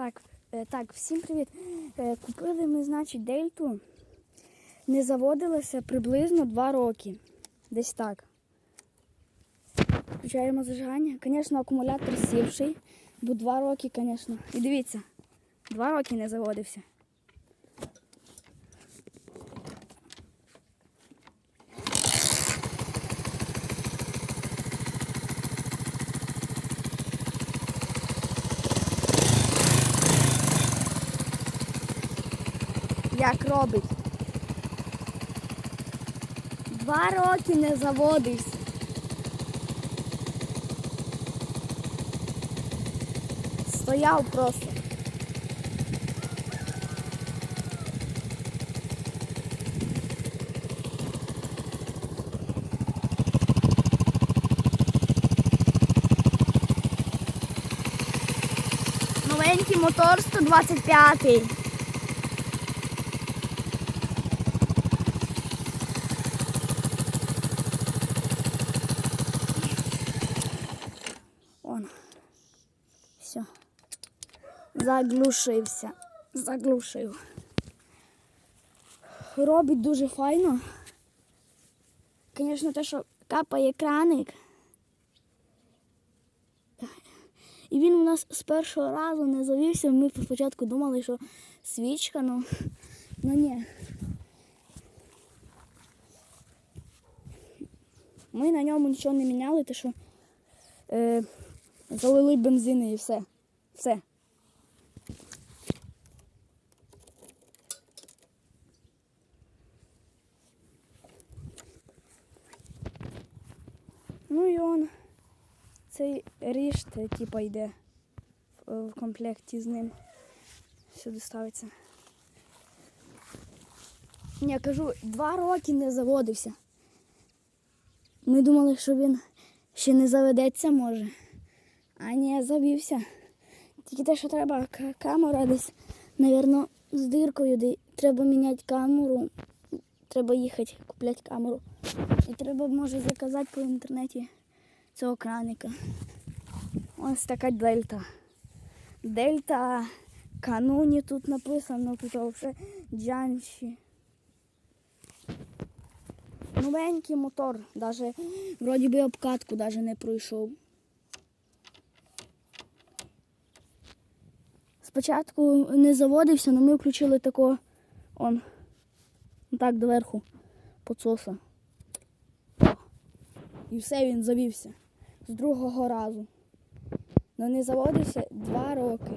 Так, е, так, всім привіт. Е, Купили ми, значить, дельту. Не заводилася приблизно 2 роки. Десь так. Включаємо зажигання. Звісно, акумулятор сівший, бо 2 роки, звісно. І дивіться, 2 роки не заводився. Як робить? Два роки не заводився. Стояв просто. Новенький мотор 125. Он. Все. Заглушився. Заглушив. Робить дуже файно. Звісно, те, що капає краник. І він у нас з першого разу не завівся. Ми спочатку думали, що свічка, ну, ну ні. Ми на ньому нічого не міняли, те що е, залили бензини і все. Все. Ну і он цей ріж, типа йде в комплекті з ним. Сюди ставиться. Я кажу, два роки не заводився. Ми думали, що він ще не заведеться може. А ні, завівся. Тільки те, що треба камера десь, напевно, з диркою, де треба міняти камеру. Треба їхати, купляти камеру. І треба, може, заказати по інтернеті цього краника. Ось така дельта. Дельта кануні тут написано, тут вже джанші. Новенький мотор, даже вроді би обкатку даже не пройшов. Спочатку не заводився, але ми включили такого он так доверху подсоса. І все він завівся з другого разу. Ну не заводився два роки.